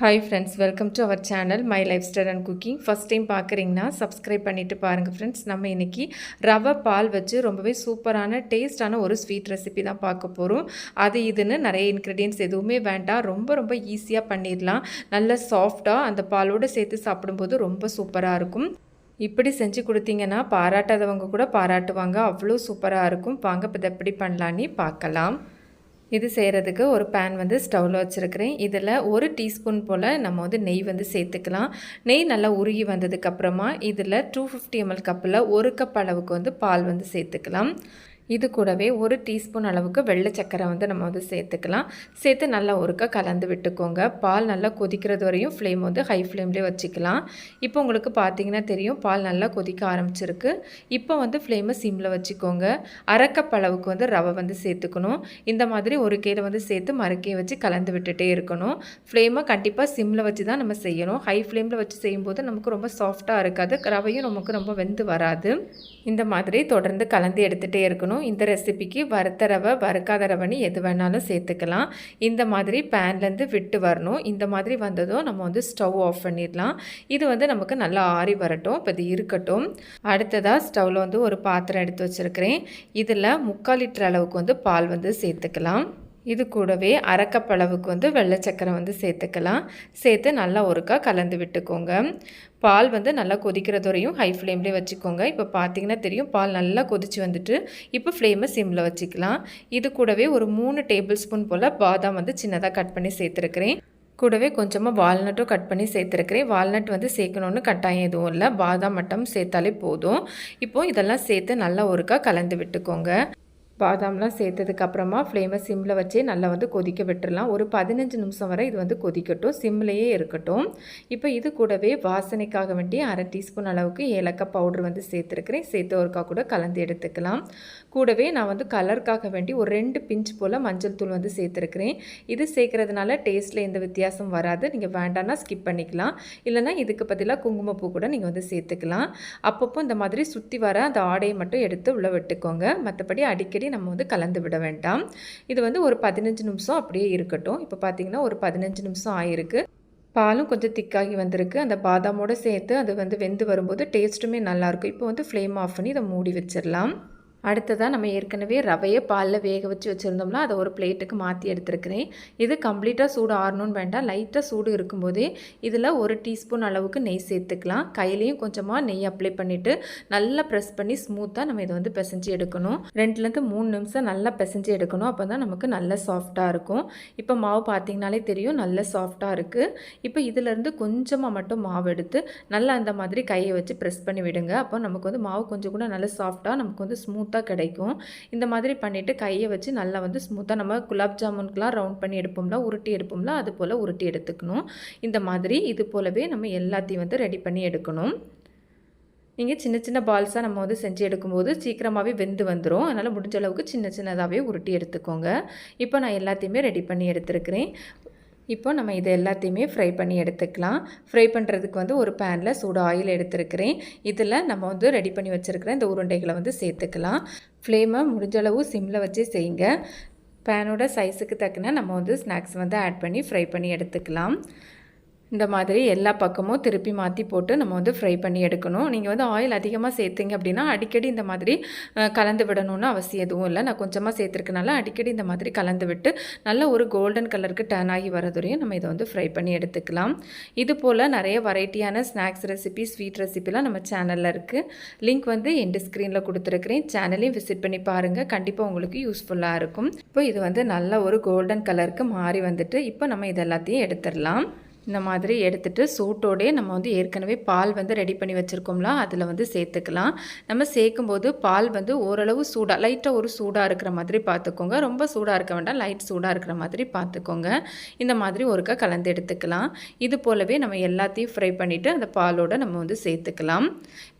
Hi friends welcome to our channel my lifestyle and cooking first time பார்க்குறீங்கன்னா subscribe பண்ணிவிட்டு பாருங்கள் friends நம்ம இன்றைக்கி ரவை பால் வச்சு ரொம்பவே சூப்பரான டேஸ்டான ஒரு ஸ்வீட் ரெசிபி தான் பார்க்க போகிறோம் அது இதுன்னு நிறைய இன்க்ரீடியன்ஸ் எதுவுமே வேண்டாம். ரொம்ப ரொம்ப ஈஸியாக பண்ணிடலாம். நல்ல சாஃப்டாக அந்த பாலோடு சேர்த்து சாப்பிடும்போது ரொம்ப சூப்பராக இருக்கும். இப்படி செஞ்சு கொடுத்தீங்கன்னா பாராட்டாதவங்க கூட பாராட்டுவாங்க. அவ்வளோ சூப்பராக இருக்கும். வாங்க இப்போ எப்படி பண்ணலான்னு பார்க்கலாம். இது செய்கிறதுக்கு ஒரு பேன் வந்து ஸ்டவ்வில் வச்சுருக்கிறேன். இதில் ஒரு டீஸ்பூன் போல் நம்ம வந்து நெய் வந்து சேர்த்துக்கலாம். நெய் நல்லா உருகி வந்ததுக்கப்புறமா இதில் டூ ஃபிஃப்டி எம்எல் கப்பில் ஒரு கப் அளவுக்கு வந்து பால் வந்து சேர்த்துக்கலாம். இது கூடவே ஒரு டீஸ்பூன் அளவுக்கு வெள்ளை சக்கரை வந்து நம்ம வந்து சேர்த்துக்கலாம். சேர்த்து நல்லா ஒருக்க கலந்து விட்டுக்கோங்க. பால் நல்லா கொதிக்கிறது வரையும் ஃப்ளேம் வந்து ஹை ஃப்ளேம்லேயே வச்சுக்கலாம். இப்போ உங்களுக்கு பார்த்தீங்கன்னா தெரியும் பால் நல்லா கொதிக்க ஆரம்பிச்சிருக்கு. இப்போ வந்து ஃப்ளேமை சிம்மில் வச்சுக்கோங்க. அரைக்கப் அளவுக்கு வந்து ரவை வந்து சேர்த்துக்கணும். இந்த மாதிரி ஒரு கையில் வந்து சேர்த்து மறக்கையை வச்சு கலந்து விட்டுட்டே இருக்கணும். ஃப்ளேமை கண்டிப்பாக சிம்மில் வச்சு தான் நம்ம செய்யணும். ஹை ஃப்ளேமில் வச்சு செய்யும்போது நமக்கு ரொம்ப சாஃப்டாக இருக்காது. ரவையும் நமக்கு ரொம்ப வெந்து வராது. இந்த மாதிரி தொடர்ந்து கலந்து எடுத்துகிட்டே இருக்கணும். இந்த ரெசிபிக்கு வறுத்த ரவை வறுக்காத ரவைன்னு எது வேணாலும் சேர்த்துக்கலாம். இந்த மாதிரி பேன்லேருந்து விட்டு வரணும். இந்த மாதிரி வந்ததும் நம்ம வந்து ஸ்டவ் ஆஃப் பண்ணிடலாம். இது வந்து நமக்கு நல்லா ஆறி வரட்டும். இப்போ இது இருக்கட்டும். அடுத்ததாக ஸ்டவ்வில் வந்து ஒரு பாத்திரம் எடுத்து வச்சுருக்கிறேன். இதில் முக்கால் லிட்டர் அளவுக்கு வந்து பால் வந்து சேர்த்துக்கலாம். இது கூடவே அரைக்கப்பளவுக்கு வந்து வெள்ளச்சக்கரை வந்து சேர்த்துக்கலாம். சேர்த்து நல்லா ஒருக்கா கலந்து விட்டுக்கோங்க. பால் வந்து நல்லா கொதிக்கிறது வரையும் ஹை ஃப்ளேம்லேயே வச்சுக்கோங்க. இப்போ பார்த்தீங்கன்னா தெரியும் பால் நல்லா கொதிச்சு வந்துட்டு இப்போ ஃப்ளேமை சிம்மில் வச்சுக்கலாம். இது கூடவே ஒரு மூணு டேபிள் ஸ்பூன் போல் பாதாம் வந்து சின்னதாக கட் பண்ணி சேர்த்துருக்கிறேன். கூடவே கொஞ்சமாக வால்நட்டும் கட் பண்ணி சேர்த்துருக்கிறேன். வால்நட் வந்து சேர்க்கணுன்னு கட்டாயம் எதுவும் இல்லை. பாதாம் மட்டும் சேர்த்தாலே போதும். இப்போது இதெல்லாம் சேர்த்து நல்லா ஒருக்கா கலந்து விட்டுக்கோங்க. பாதாம்லாம் சேர்த்ததுக்கப்புறமா ஃப்ளேமை சிம்மில் வச்சே நல்லா வந்து கொதிக்க விட்டுடலாம் ஒரு பதினஞ்சு நிமிஷம் வரை இது வந்து கொதிக்கட்டும். சிம்லேயே இருக்கட்டும். இப்போ இது கூடவே வாசனைக்காக வேண்டி அரை டீஸ்பூன் அளவுக்கு ஏலக்காய் பவுடர் வந்து சேர்த்துருக்கிறேன். சேர்த்து ஒருக்கா கூட கலந்து எடுத்துக்கலாம். கூடவே நான் வந்து கலருக்காக வேண்டி ஒரு ரெண்டு பிஞ்ச் போல் மஞ்சள் தூள் வந்து சேர்த்துருக்கிறேன். இது சேர்க்குறதுனால டேஸ்ட்டில் எந்த வித்தியாசம் வராது. நீங்கள் வேண்டாம்னா ஸ்கிப் பண்ணிக்கலாம். இல்லைனா இதுக்கு பதிலாக குங்குமப்பூ கூட நீங்கள் வந்து சேர்த்துக்கலாம். அப்பப்போ இந்த மாதிரி சுற்றி வர அந்த ஆடையை மட்டும் எடுத்து உள்ளே விட்டுக்கோங்க. மற்றபடி அடிக்கடி நம்ம வந்து கலந்து விட வேண்டாம். இது வந்து ஒரு பதினஞ்சு நிமிஷம் அப்படியே இருக்கட்டும். இப்போ பார்த்தீங்கன்னா ஒரு பதினஞ்சு நிமிஷம் ஆயிருக்கு. பாலும் கொஞ்சம் திக்காகி வந்திருக்கு. அந்த பாதாமோடு சேர்த்து அது வந்து வெந்து வரும்போது டேஸ்ட்டுமே நல்லாயிருக்கும் இப்போ வந்து ஃப்ளேம் ஆஃப் பண்ணி இதை மூடி வச்சிடலாம். அடுத்ததாக நம்ம ஏற்கனவே ரவையை பாலில் வேக வச்சு வச்சுருந்தோம்னா அதை ஒரு பிளேட்டுக்கு மாற்றி எடுத்துருக்கிறேன். இது கம்ப்ளீட்டாக சூடு ஆறணும்னு வேண்டாம். லைட்டாக சூடு இருக்கும்போதே இதில் ஒரு டீஸ்பூன் அளவுக்கு நெய் சேர்த்துக்கலாம். கையிலையும் கொஞ்சமாக நெய் அப்ளை பண்ணிவிட்டு நல்லா ப்ரெஸ் பண்ணி ஸ்மூத்தாக நம்ம இதை வந்து பிசைஞ்சு எடுக்கணும். ரெண்டுலேருந்து மூணு நிமிஷம் நல்லா பிசைஞ்சு எடுக்கணும். அப்போ தான் நமக்கு நல்ல சாஃப்டாக இருக்கும். இப்போ மாவு பார்த்திங்கனாலே தெரியும் நல்ல சாஃப்டாக இருக்குது இப்போ இதிலேருந்து கொஞ்சமாக மட்டும் மாவு எடுத்து நல்லா அந்த மாதிரி கையை வச்சு ப்ரெஸ் பண்ணி விடுங்க. அப்போ நமக்கு வந்து மாவு கொஞ்சம் கூட நல்லா சாஃப்டாக நமக்கு வந்து ஸ்மூத் ஸ்மூத்தாக கிடைக்கும். இந்த மாதிரி பண்ணிவிட்டு கையை வச்சு நல்லா வந்து ஸ்மூத்தாக நம்ம குலாப் ஜாமுன்கெலாம் ரவுண்ட் பண்ணி எடுப்போம்ல உருட்டி எடுப்போம்ல அது போல் உருட்டி எடுத்துக்கணும். இந்த மாதிரி இது போலவே நம்ம எல்லாத்தையும் வந்து ரெடி பண்ணி எடுக்கணும். நீங்கள் சின்ன சின்ன பால்ஸாக நம்ம வந்து செஞ்சு எடுக்கும்போது சீக்கிரமாகவே வெந்து வந்துடும் அதனால் முடிஞ்ச அளவுக்கு சின்ன சின்னதாகவே உருட்டி எடுத்துக்கோங்க. இப்போ நான் எல்லாத்தையுமே ரெடி பண்ணி எடுத்துருக்கிறேன். இப்போ நம்ம இதை எல்லாத்தையுமே ஃப்ரை பண்ணி எடுத்துக்கலாம். ஃப்ரை பண்ணுறதுக்கு வந்து ஒரு பேனில் சூடு ஆயில் எடுத்துருக்கிறேன். இதில் நம்ம வந்து ரெடி பண்ணி வச்சுருக்கிற இந்த உருண்டைகளை வந்து சேர்த்துக்கலாம். ஃப்ளேமை முடிஞ்சளவு சிம்மில் வச்சு செய்யுங்க. பேனோட சைஸுக்கு தக்குன நம்ம வந்து ஸ்நாக்ஸ் வந்து ஆட் பண்ணி ஃப்ரை பண்ணி எடுத்துக்கலாம். இந்த மாதிரி எல்லா பக்கமும் திருப்பி மாற்றி போட்டு நம்ம வந்து ஃப்ரை பண்ணி எடுக்கணும். நீங்கள் வந்து ஆயில் அதிகமாக சேர்த்திங்க அப்படின்னா அடிக்கடி இந்த மாதிரி கலந்து விடணும்னு அவசியம் எதுவும் இல்லை. நான் கொஞ்சமாக சேர்த்துருக்கனால அடிக்கடி இந்த மாதிரி கலந்து விட்டு நல்ல ஒரு கோல்டன் கலருக்கு டர்ன் ஆகி வரதுரையும் நம்ம இதை வந்து ஃப்ரை பண்ணி எடுத்துக்கலாம். இது போல் நிறைய வெரைட்டியான ஸ்நாக்ஸ் ரெசிபி ஸ்வீட் ரெசிபிலாம் நம்ம சேனலில் இருக்குது லிங்க் வந்து எண்டு ஸ்க்ரீனில் கொடுத்துருக்குறேன். சேனலையும் விசிட் பண்ணி பாருங்கள் கண்டிப்பாக உங்களுக்கு யூஸ்ஃபுல்லாக இருக்கும். இப்போ இது வந்து நல்ல ஒரு கோல்டன் கலருக்கு மாறி வந்துட்டு இப்போ நம்ம இது எல்லாத்தையும் எடுத்துடலாம். இந்த மாதிரி எடுத்துகிட்டு சூட்டோடே நம்ம வந்து ஏற்கனவே பால் வந்து ரெடி பண்ணி வச்சுருக்கோம்ல அதில் வந்து சேர்த்துக்கலாம். நம்ம சேர்க்கும்போது பால் வந்து ஓரளவு சூடாக லைட்டாக ஒரு சூடாக இருக்கிற மாதிரி பார்த்துக்கோங்க. ரொம்ப சூடாக இருக்க வேண்டாம் லைட் சூடாக இருக்கிற மாதிரி பார்த்துக்கோங்க. இந்த மாதிரி ஒருக்கா கலந்து எடுத்துக்கலாம். இது போலவே நம்ம எல்லாத்தையும் ஃப்ரை பண்ணிவிட்டு அந்த பாலோட நம்ம வந்து சேர்த்துக்கலாம்.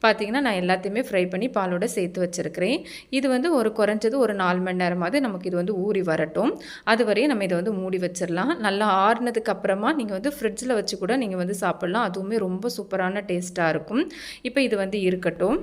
பார்த்திங்கன்னா நான் எல்லாத்தையுமே ஃப்ரை பண்ணி பாலோட சேர்த்து வச்சுருக்கிறேன். இது வந்து ஒரு குறைஞ்சது ஒரு நாலு மணி நேரமாவது நமக்கு இது வந்து ஊறி வரட்டும். அது வரையும் நம்ம இதை வந்து மூடி வச்சிடலாம் நல்லா ஆறுனதுக்கு அப்புறமா நீங்கள் வந்து ஃப்ரிட்ஜ் ஃப்ரிட்ஜில் வச்சு கூட நீங்கள் வந்து சாப்பிட்லாம். அதுவுமே ரொம்ப சூப்பரான டேஸ்ட்டாக இருக்கும். இப்போ இது வந்து இருக்கட்டும்.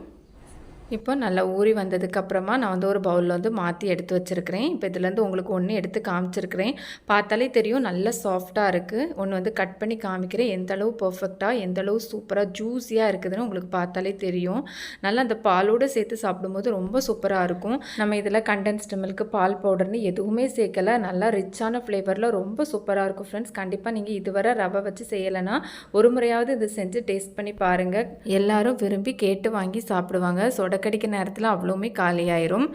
இப்போ நல்லா ஊறி வந்ததுக்கப்புறமா நான் வந்து ஒரு பவுலில் வந்து மாற்றி எடுத்து வச்சுருக்கிறேன். இப்போ இதுலேருந்து உங்களுக்கு ஒன்று எடுத்து காமிச்சிருக்கிறேன். பார்த்தாலே தெரியும் நல்லா சாஃப்டாக இருக்குது ஒன்று வந்து கட் பண்ணி காமிக்கிறேன். எந்த அளவு பர்ஃபெக்டாக எந்த அளவு சூப்பராக ஜூஸியாக இருக்குதுன்னு உங்களுக்கு பார்த்தாலே தெரியும். நல்லா அந்த பாலோடு சேர்த்து சாப்பிடும்போது ரொம்ப சூப்பராக இருக்கும். நம்ம இதில் கண்டென்ஸ்டு மில்க் பால் பவுடர்னு எதுவுமே சேர்க்கல. நல்லா ரிச்சான ஃப்ளேவரில் ரொம்ப சூப்பராக இருக்கும் ஃப்ரெண்ட்ஸ் கண்டிப்பாக நீங்கள் இதுவரை ரவை வச்சு செய்யலைன்னா ஒரு முறையாவது இது செஞ்சு டேஸ்ட் பண்ணி பாருங்கள் எல்லோரும் விரும்பி கேட்டு வாங்கி சாப்பிடுவாங்க. சொடக்கடிக்க நேரத்தில் அவ்வளோவுமே காலியாயிரும்.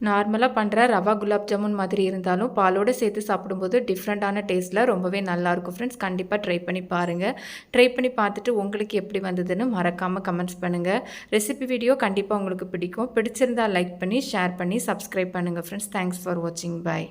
நார்மலாக பண்ணுற ரவா குலாப் ஜாமுன் மாதிரி இருந்தாலும் பாலோடு சேர்த்து சாப்பிடும்போது டிஃப்ரெண்ட்டான டேஸ்ட்டில் ரொம்பவே நல்லாயிருக்கும் ஃப்ரெண்ட்ஸ் கண்டிப்பாக ட்ரை பண்ணி பாருங்கள் ட்ரை பண்ணி பார்த்துட்டு உங்களுக்கு எப்படி வந்ததுன்னு மறக்காமல் கமெண்ட்ஸ் பண்ணுங்கள் ரெசிபி வீடியோ கண்டிப்பாக உங்களுக்கு பிடிக்கும். பிடிச்சிருந்தா லைக் பண்ணி ஷேர் பண்ணி சப்ஸ்கிரைப் பண்ணுங்கள் ஃப்ரெண்ட்ஸ் தேங்க்ஸ் ஃபார் வாட்சிங் பை